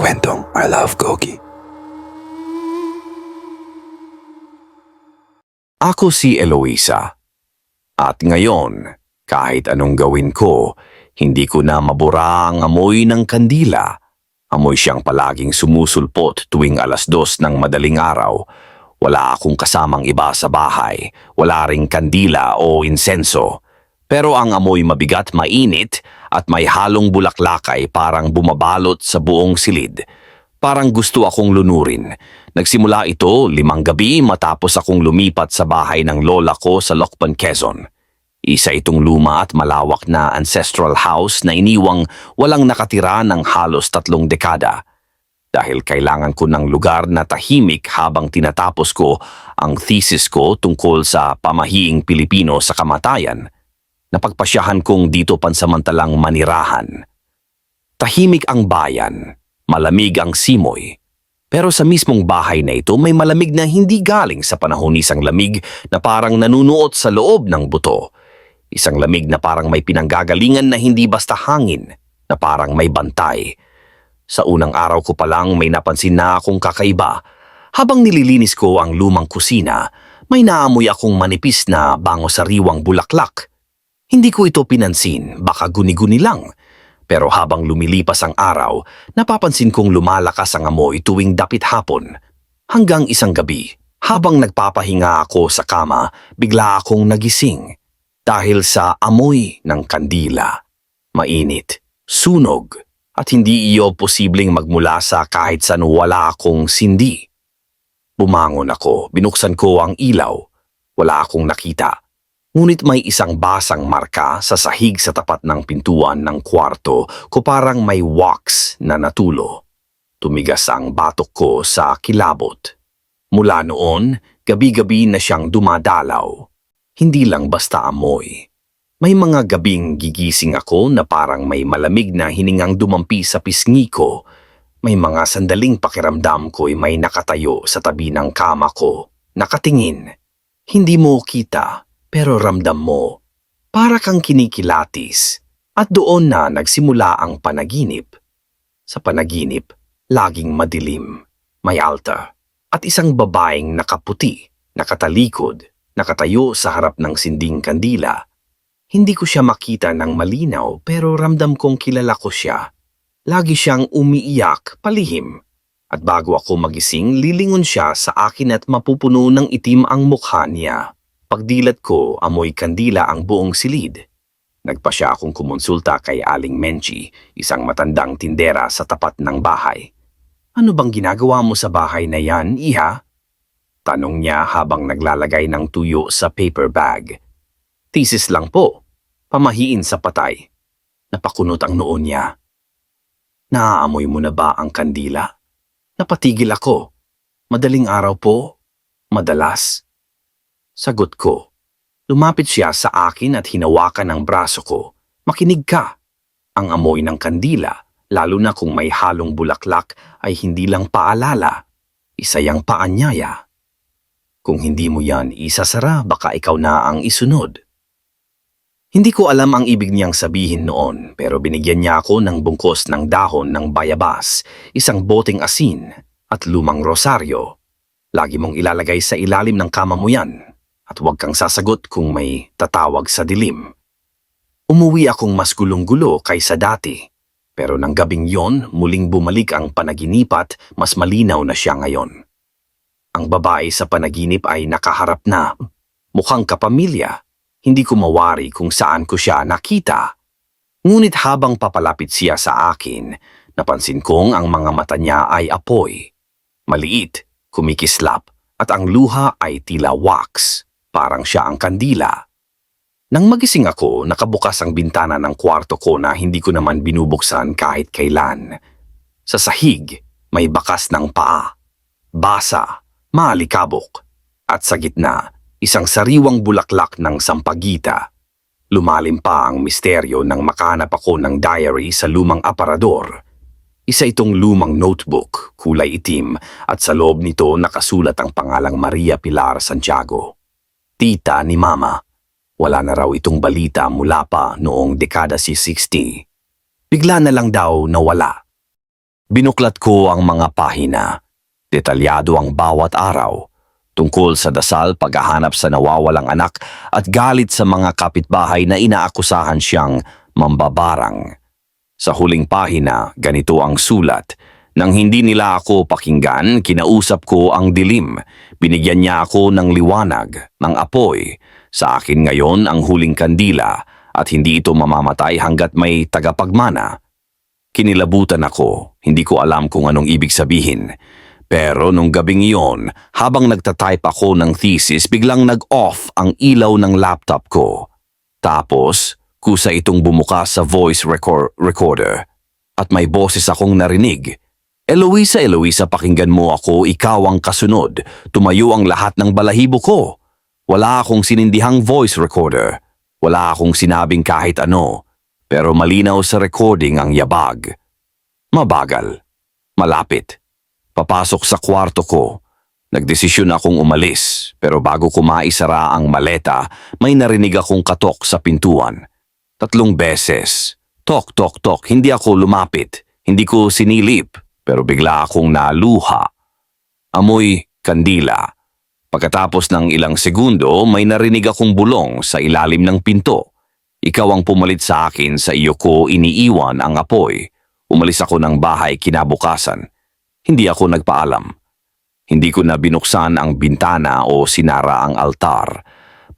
kwentong I Love Gogi. Ako si Eloisa. At ngayon, kahit anong gawin ko, hindi ko na mabura ang amoy ng kandila. Amoy siyang palaging sumusulpot tuwing alas dos ng madaling araw. Wala akong kasamang iba sa bahay, wala ring kandila o insenso. Pero ang amoy mabigat mainit at may halong bulaklak ay parang bumabalot sa buong silid. Parang gusto akong lunurin. Nagsimula ito limang gabi matapos akong lumipat sa bahay ng lola ko sa Lokban, Quezon. Isa itong luma at malawak na ancestral house na iniwang walang nakatira ng halos tatlong dekada. Dahil kailangan ko ng lugar na tahimik habang tinatapos ko ang thesis ko tungkol sa pamahiing Pilipino sa kamatayan, napagpasyahan kong dito pansamantalang manirahan. Tahimik ang bayan, malamig ang simoy. Pero sa mismong bahay na ito may malamig na hindi galing sa panahon isang lamig na parang nanunuot sa loob ng buto. Isang lamig na parang may pinanggagalingan na hindi basta hangin, na parang may bantay. Sa unang araw ko pa lang may napansin na akong kakaiba. Habang nililinis ko ang lumang kusina, may naamoy akong manipis na bango sariwang bulaklak. Hindi ko ito pinansin, baka guni-guni lang. Pero habang lumilipas ang araw, napapansin kong lumalakas ang amoy tuwing dapit hapon. Hanggang isang gabi, habang nagpapahinga ako sa kama, bigla akong nagising. Dahil sa amoy ng kandila. Mainit, sunog, at hindi iyo posibleng magmula sa kahit saan wala akong sindi. Bumangon ako, binuksan ko ang ilaw. Wala akong nakita. Ngunit may isang basang marka sa sahig sa tapat ng pintuan ng kwarto ko parang may wax na natulo. Tumigas ang batok ko sa kilabot. Mula noon, gabi-gabi na siyang dumadalaw. Hindi lang basta amoy. May mga gabing gigising ako na parang may malamig na hiningang dumampi sa pisngi ko. May mga sandaling pakiramdam ko'y may nakatayo sa tabi ng kama ko. Nakatingin. Hindi mo kita pero ramdam mo. Para kang kinikilatis. At doon na nagsimula ang panaginip. Sa panaginip, laging madilim, may altar, at isang babaeng nakaputi, nakatalikod, nakatayo sa harap ng sinding kandila. Hindi ko siya makita ng malinaw pero ramdam kong kilala ko siya. Lagi siyang umiiyak, palihim. At bago ako magising, lilingon siya sa akin at mapupuno ng itim ang mukha niya. Pagdilat ko, amoy kandila ang buong silid. Nagpa siya akong kumonsulta kay Aling Menchi, isang matandang tindera sa tapat ng bahay. Ano bang ginagawa mo sa bahay na yan, iha? Tanong niya habang naglalagay ng tuyo sa paper bag. Thesis lang po. Pamahiin sa patay. Napakunot ang noon niya. Naaamoy mo na ba ang kandila? Napatigil ako. Madaling araw po. Madalas. Sagot ko. Lumapit siya sa akin at hinawakan ang braso ko. Makinig ka. Ang amoy ng kandila, lalo na kung may halong bulaklak, ay hindi lang paalala. Isa yang paanyaya. Kung hindi mo yan isasara, baka ikaw na ang isunod. Hindi ko alam ang ibig niyang sabihin noon, pero binigyan niya ako ng bungkos ng dahon ng bayabas, isang boteng asin, at lumang rosaryo. Lagi mong ilalagay sa ilalim ng kama mo yan, at huwag kang sasagot kung may tatawag sa dilim. Umuwi akong mas gulong-gulo kaysa dati, pero nang gabing yon muling bumalik ang panaginip at mas malinaw na siya ngayon. Ang babae sa panaginip ay nakaharap na, mukhang kapamilya, hindi ko mawari kung saan ko siya nakita. Ngunit habang papalapit siya sa akin, napansin kong ang mga mata niya ay apoy. Maliit, kumikislap, at ang luha ay tila wax, parang siya ang kandila. Nang magising ako, nakabukas ang bintana ng kwarto ko na hindi ko naman binubuksan kahit kailan. Sa sahig, may bakas ng paa. Basa, maalikabok. At sa gitna, isang sariwang bulaklak ng sampagita. Lumalim pa ang misteryo nang makahanap ako ng diary sa lumang aparador. Isa itong lumang notebook, kulay itim, at sa loob nito nakasulat ang pangalang Maria Pilar Santiago. Tita ni Mama. Wala na raw itong balita mula pa noong dekada si 60. Bigla na lang daw nawala. Binuklat ko ang mga pahina. Detalyado ang bawat araw. Tungkol sa dasal, paghahanap sa nawawalang anak at galit sa mga kapitbahay na inaakusahan siyang mambabarang. Sa huling pahina, ganito ang sulat. Nang hindi nila ako pakinggan, kinausap ko ang dilim. Binigyan niya ako ng liwanag, ng apoy. Sa akin ngayon ang huling kandila at hindi ito mamamatay hanggat may tagapagmana. Kinilabutan ako, hindi ko alam kung anong ibig sabihin. Pero nung gabing iyon, habang nagtatype ako ng thesis, biglang nag-off ang ilaw ng laptop ko. Tapos, kusa itong bumukas sa voice recor- recorder. At may boses akong narinig. Eloisa, Eloisa, pakinggan mo ako, ikaw ang kasunod. Tumayo ang lahat ng balahibo ko. Wala akong sinindihang voice recorder. Wala akong sinabing kahit ano. Pero malinaw sa recording ang yabag. Mabagal. Malapit. Papasok sa kwarto ko. Nagdesisyon akong umalis, pero bago ko maisara ang maleta, may narinig akong katok sa pintuan. Tatlong beses. Tok, tok, tok. Hindi ako lumapit. Hindi ko sinilip, pero bigla akong naluha. Amoy kandila. Pagkatapos ng ilang segundo, may narinig akong bulong sa ilalim ng pinto. Ikaw ang pumalit sa akin sa iyo ko iniiwan ang apoy. Umalis ako ng bahay kinabukasan. Hindi ako nagpaalam. Hindi ko na binuksan ang bintana o sinara ang altar.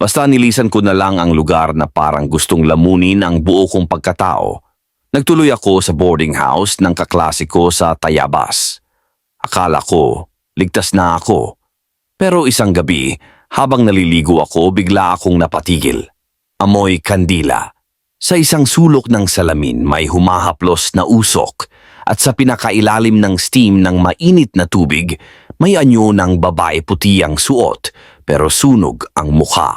Basta nilisan ko na lang ang lugar na parang gustong lamunin ang buo kong pagkatao. Nagtuloy ako sa boarding house ng kaklasiko sa Tayabas. Akala ko, ligtas na ako. Pero isang gabi, habang naliligo ako, bigla akong napatigil. Amoy kandila. Sa isang sulok ng salamin may humahaplos na usok at sa pinakailalim ng steam ng mainit na tubig, may anyo ng babae puti ang suot pero sunog ang mukha.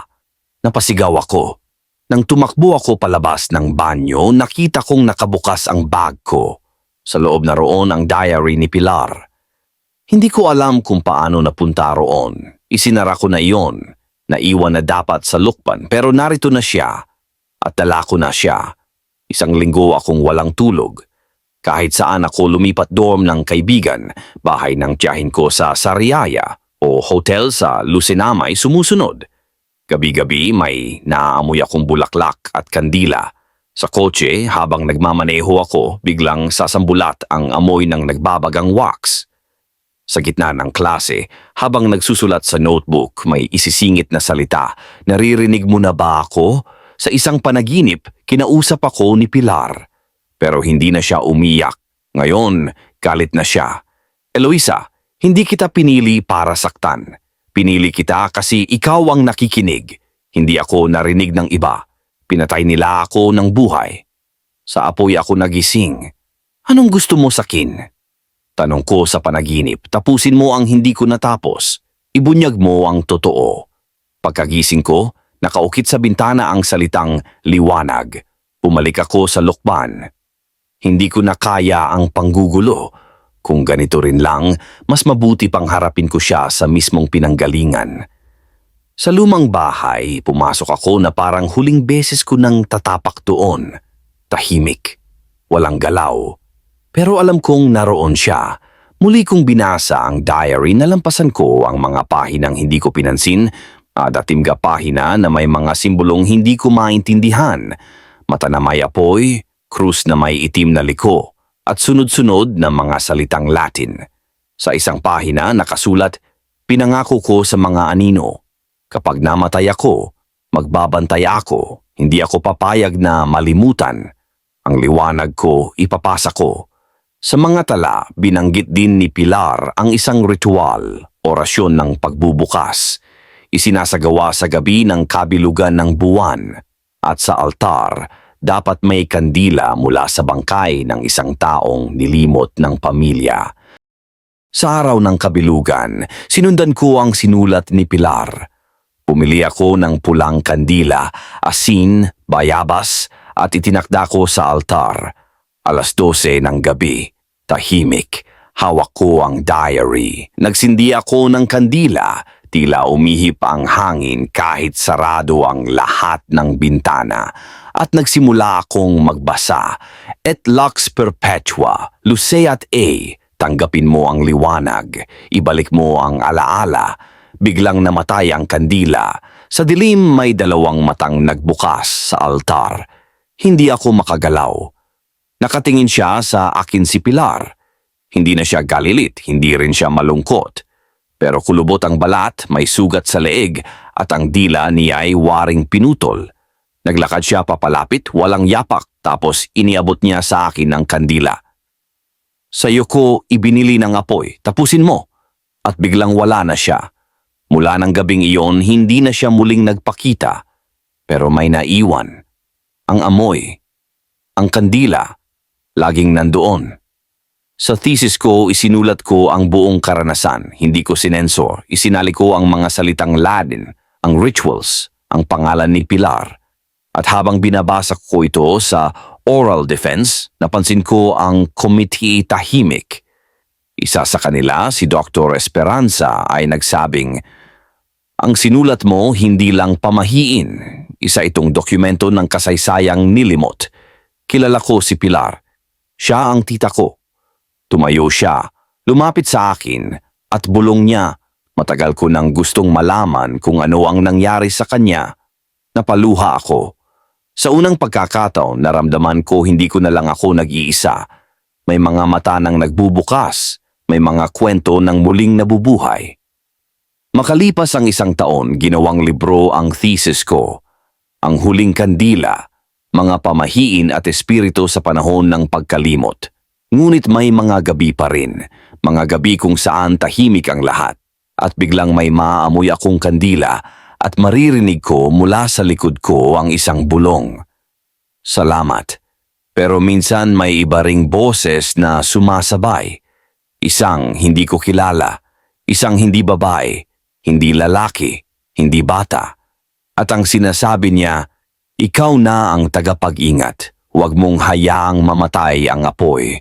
Napasigaw ako. Nang tumakbo ako palabas ng banyo, nakita kong nakabukas ang bag ko. Sa loob na roon ang diary ni Pilar. Hindi ko alam kung paano napunta roon. Isinara ko na iyon. Naiwan na dapat sa lukban pero narito na siya. At dala ko na siya. Isang linggo akong walang tulog. Kahit saan ako lumipat dorm ng kaibigan, bahay ng tiyahin ko sa Sariaya o hotel sa Lucinamay sumusunod. Gabi-gabi may naaamoy akong bulaklak at kandila. Sa kotse, habang nagmamaneho ako, biglang sasambulat ang amoy ng nagbabagang wax. Sa gitna ng klase, habang nagsusulat sa notebook, may isisingit na salita. Naririnig mo na ba ako? Sa isang panaginip, kinausap ako ni Pilar. Pero hindi na siya umiyak. Ngayon, galit na siya. Eloisa, hindi kita pinili para saktan. Pinili kita kasi ikaw ang nakikinig. Hindi ako narinig ng iba. Pinatay nila ako ng buhay. Sa apoy ako nagising. Anong gusto mo sakin? Tanong ko sa panaginip, tapusin mo ang hindi ko natapos. Ibunyag mo ang totoo. Pagkagising ko, nakaukit sa bintana ang salitang liwanag. Pumalik ako sa lukban. Hindi ko na kaya ang panggugulo. Kung ganito rin lang, mas mabuti pang harapin ko siya sa mismong pinanggalingan. Sa lumang bahay, pumasok ako na parang huling beses ko nang tatapak doon. Tahimik. Walang galaw. Pero alam kong naroon siya. Muli kong binasa ang diary na lampasan ko ang mga pahinang hindi ko pinansin, adatimga pahina na may mga simbolong hindi ko maintindihan, mata na may apoy, krus na may itim na liko, at sunod-sunod na mga salitang Latin. Sa isang pahina nakasulat, pinangako ko sa mga anino. Kapag namatay ako, magbabantay ako, hindi ako papayag na malimutan. Ang liwanag ko, ipapasa ko. Sa mga tala, binanggit din ni Pilar ang isang ritual, orasyon ng pagbubukas. Isinasagawa sa gabi ng kabilugan ng buwan. At sa altar, dapat may kandila mula sa bangkay ng isang taong nilimot ng pamilya. Sa araw ng kabilugan, sinundan ko ang sinulat ni Pilar. Pumili ako ng pulang kandila, asin, bayabas, at itinakda ko sa altar. Alas 12 ng gabi, tahimik, hawak ko ang diary. Nagsindi ako ng kandila, tila umihip ang hangin kahit sarado ang lahat ng bintana. At nagsimula akong magbasa. Et lux perpetua, luceat A, tanggapin mo ang liwanag, ibalik mo ang alaala. Biglang namatay ang kandila. Sa dilim may dalawang matang nagbukas sa altar. Hindi ako makagalaw. Nakatingin siya sa akin si Pilar. Hindi na siya galilit, hindi rin siya malungkot. Pero kulubot ang balat, may sugat sa leeg at ang dila niya ay waring pinutol. Naglakad siya papalapit, walang yapak, tapos iniabot niya sa akin ang kandila. Sa'yo ko ibinili ng apoy, tapusin mo. At biglang wala na siya. Mula ng gabing iyon, hindi na siya muling nagpakita. Pero may naiwan. Ang amoy. Ang kandila. Laging nandoon. Sa thesis ko, isinulat ko ang buong karanasan. Hindi ko sinensor. Isinali ko ang mga salitang Latin, ang rituals, ang pangalan ni Pilar. At habang binabasa ko ito sa oral defense, napansin ko ang committee tahimik. Isa sa kanila, si Dr. Esperanza, ay nagsabing, Ang sinulat mo hindi lang pamahiin. Isa itong dokumento ng kasaysayang nilimot. Kilala ko si Pilar. Siya ang tita ko. Tumayo siya, lumapit sa akin, at bulong niya, matagal ko nang gustong malaman kung ano ang nangyari sa kanya. Napaluha ako. Sa unang pagkakataon, naramdaman ko hindi ko na lang ako nag-iisa. May mga mata nang nagbubukas, may mga kwento ng muling nabubuhay. Makalipas ang isang taon, ginawang libro ang thesis ko. Ang huling kandila, mga pamahiin at espiritu sa panahon ng pagkalimot. Ngunit may mga gabi pa rin, mga gabi kung saan tahimik ang lahat. At biglang may maaamoy akong kandila at maririnig ko mula sa likod ko ang isang bulong. Salamat. Pero minsan may iba ring boses na sumasabay. Isang hindi ko kilala, isang hindi babae, hindi lalaki, hindi bata. At ang sinasabi niya, ikaw na ang tagapag-ingat. Huwag mong hayaang mamatay ang apoy.